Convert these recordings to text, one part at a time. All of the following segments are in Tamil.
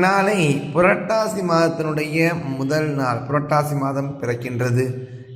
நாளை புரட்டாசி மாதத்தினுடைய முதல் நாள் புரட்டாசி மாதம் பிறக்கின்றது.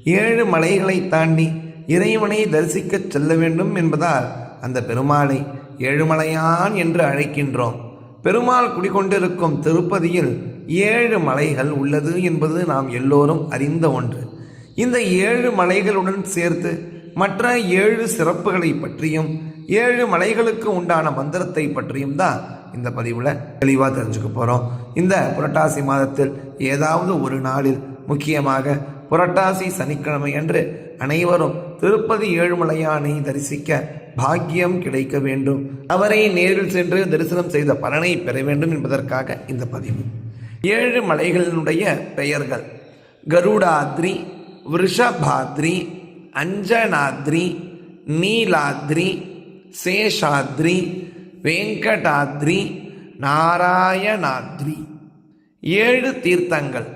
ஏழு மலைகளை தாண்டி இறைவனை தரிசிக்கச் செல்ல வேண்டும் என்பதால் அந்த பெருமாளை ஏழுமலையான் என்று அழைக்கின்றோம். பெருமாள் குடிகொண்டிருக்கும் திருப்பதியில் ஏழு மலைகள் உள்ளது என்பது நாம் எல்லோரும் அறிந்த ஒன்று. இந்த ஏழு மலைகளுடன் சேர்த்து மற்ற ஏழு சிறப்புகளை பற்றியும் ஏழு மலைகளுக்கு உண்டான மந்திரத்தை பற்றியும் தான் இந்த பதிவில் தெளிவாக தெரிஞ்சுக்க போகிறோம் இந்த புரட்டாசி மாதத்தில் ஏதாவது ஒரு நாளில் முக்கியமாக புரட்டாசி சனிக்கிழமை அன்று அனைவரும் திருப்பதி ஏழுமலையானை தரிசிக்க பாக்கியம் கிடைக்க வேண்டும். அவரை நேரில் சென்று தரிசனம் செய்த பலனை பெற வேண்டும் என்பதற்காக இந்த பதிவு. ஏழு மலைகளினுடைய பெயர்கள் கருடாத்ரி விருஷபாத்ரி அஞ்சனாத்ரி நீலாத்ரி சேஷாத்ரி வெங்கடாத்ரி நாராயணாத்ரி. ஏழு தீர்த்தங்கள்.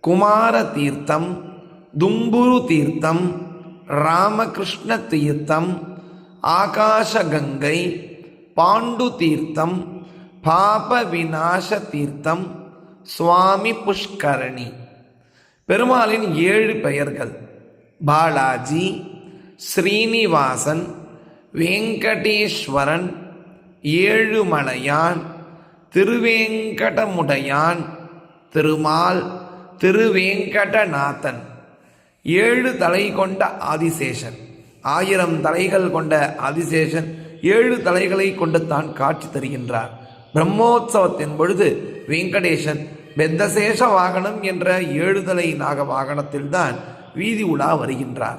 குமார தீர்த்தம் தும்புரு தீர்த்தம் ராமகிருஷ்ண தீர்த்தம் ஆகாஷகங்கை பாண்டு தீர்த்தம் பாப விநாச தீர்த்தம் சுவாமி புஷ்கரணி. பெருமாளின் ஏழு பெயர்கள். பாலாஜி ஸ்ரீனிவாசன் வெங்கடேஸ்வரன் ஏழுமலையான் திருவேங்கடமுடையான் திருமால் திருவேங்கடநாதன். ஏழு தலை கொண்ட ஆதிசேஷன் ஆயிரம் தலைகள் கொண்ட ஆதிசேஷன் ஏழு தலைகளை கொண்டு தான் காட்சி தருகின்றார். பிரம்மோத்சவத்தின் பொழுது வெங்கடேசன் பெத்தசேஷ வாகனம் என்ற ஏழுதலை நாக வாகனத்தில்தான் வீதி உலா வருகின்றார்.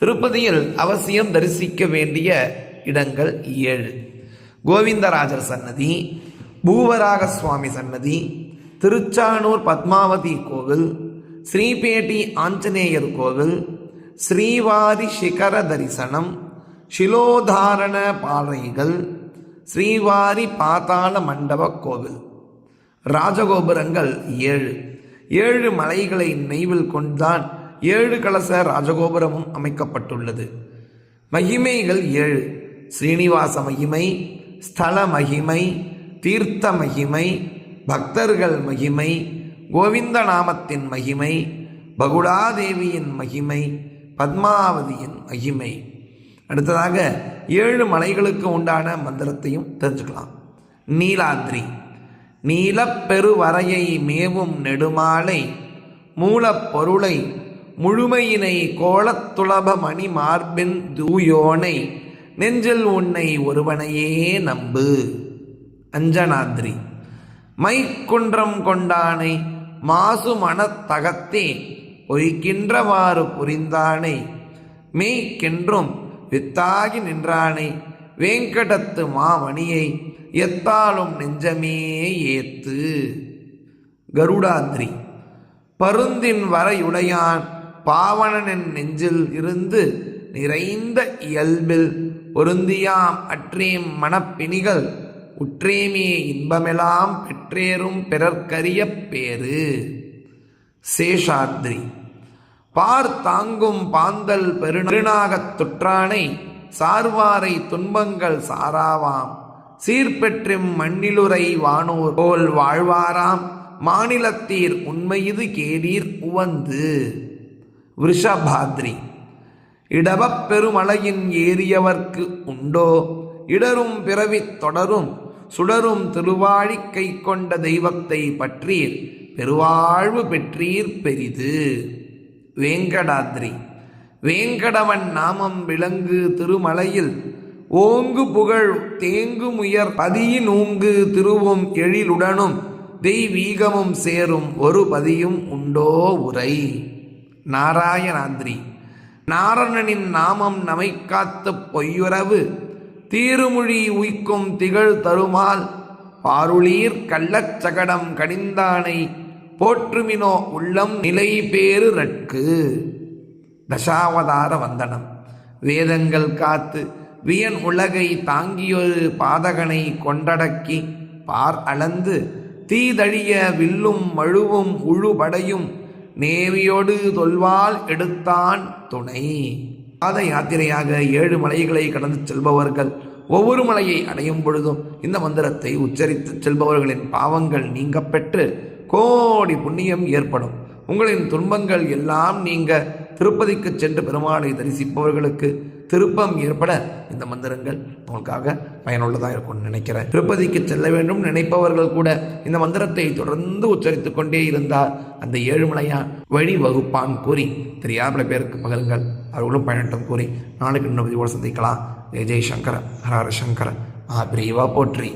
திருப்பதியில் அவசியம் தரிசிக்க வேண்டிய இடங்கள் ஏழு. கோவிந்தராஜர் சன்னதி பூவராக சுவாமி சன்னதி திருச்சானூர் பத்மாவதி கோவில் ஸ்ரீபேட்டி ஆஞ்சநேயர் கோவில் ஸ்ரீவாதி சிகர தரிசனம் சிலோதாரண பாறைகள் ஸ்ரீவாரி பாதாள மண்டப கோவில். ராஜகோபுரங்கள் ஏழு. ஏழு மலைகளை நினைவில் கொண்டுதான் ஏழு கலச ராஜகோபுரமும் அமைக்கப்பட்டுள்ளது. மகிமைகள் ஏழு. ஸ்ரீனிவாச மகிமை ஸ்தல மகிமை தீர்த்த மகிமை பக்தர்கள் மகிமை கோவிந்த நாமத்தின் மகிமை பகுடாதேவியின் மகிமை பத்மாவதியின் மகிமை. அடுத்ததாக ஏழு மலைகளுக்கு உண்டான மந்திரத்தையும் தெரிஞ்சுக்கலாம். நீலாத்ரி நீலப்பெருவரையை மேவும் நெடுமாலை மூலப்பொருளை முழுமையினை கோலத்துளப மணி மார்பின் தூயோனை நெஞ்சில் உன்னை ஒருவனையே நம்பு. அஞ்சனாத்ரி மைக்குன்றம் கொண்டானை மாசு மனத்தகத்தே பொய்க்கின்றவாறு புரிந்தானை மெய்க்கென்றும் வித்தாகி நின்றானை வேங்கடத்து மாமணியை எத்தாலும் நெஞ்சமே ஏத்து. கருடாத்ரி பருந்தின் வரையுடையான் பாவணனின் நெஞ்சில் இருந்து நிறைந்த இயல்பில் பொருந்தியாம் அற்றேம் மனப்பிணிகள் உற்றேமே இன்பமெல்லாம் பெற்றேறும் பிறர்க்கரிய பேரு சேஷாத்ரி பார் தாங்கும் பாந்தல் பெருநாகத் துற்றானை சார்வாரை துன்பங்கள் சாராவாம். சீர்பெற்றும் மண்ணிலுரை வானோர் போல் வாழ்வாராம். மாநிலத்தீர் உண்மையுது கேடீர் உவந்து விஷபாத்ரி இடவப் பெருமலையின் ஏறியவர்க்கு உண்டோ? இடரும் பிறவித் தொடரும் சுடரும் திருவாழிக்கை கொண்ட தெய்வத்தை பற்றீர் பெருவாழ்வு பெற்றீர் பெரிது. வேங்கடாத்ரி வேங்கடவன் நாமம் விளங்கு திருமலையில் ஓங்கு புகழ் தேங்கு முயர் பதியின் ஊங்கு திருவும் எழிலுடனும் தெய்வீகமும் சேரும் ஒரு பதியும் உண்டோ உரை? நாராயணாந்திரி நாரணனின் நாமம் நமை காத்த பொய்யுறவு தீருமொழி உய்க்கும் திகழ் தருமால் பாருளீர் கள்ளச்சகடம் கடிந்தானை போற்றுமினோ உள்ளம் நிலை பேறு ரட்கு. தசாவதார வந்தனம். வேதங்கள் காத்து வியன் உலகை தாங்கியொரு பாதகனை கொண்டடக்கி பார் அளந்து தீதழிய வில்லும் மழுவும் உழுபடையும் நேவியோடு தொல்வால் எடுத்தான் துணை. பாத யாத்திரையாக ஏழு மலைகளை கடந்து செல்பவர்கள் ஒவ்வொரு மலையை அடையும் பொழுதும் இந்த மந்திரத்தை உச்சரித்து செல்பவர்களின் பாவங்கள் நீங்கப்பெற்று கோடி புண்ணியம் ஏற்படும். உங்களின் துன்பங்கள் எல்லாம் நீங்க திருப்பதிக்கு சென்று பெருமாளை தரிசிப்பவர்களுக்கு திருப்பம் ஏற்பட இந்த மந்திரங்கள் உங்களுக்காக பயனுள்ளதாக இருக்கும்னு நினைக்கிறேன். திருப்பதிக்கு செல்ல வேண்டும் நினைப்பவர்கள் கூட இந்த மந்திரத்தை தொடர்ந்து உச்சரித்து கொண்டே இருந்தால் அந்த ஏழுமலையான் வழி வகுப்பான் கூறி தெரியாத பேருக்கு பகருங்கள் அவர்களும் பயனட்டம் கூறி நாளைக்கு இன்னும் பதிவோடு சந்திக்கலாம். ஜெய் ஜெய் சங்கர ஹரஹர சங்கர. மகாபிரிவா போற்றி.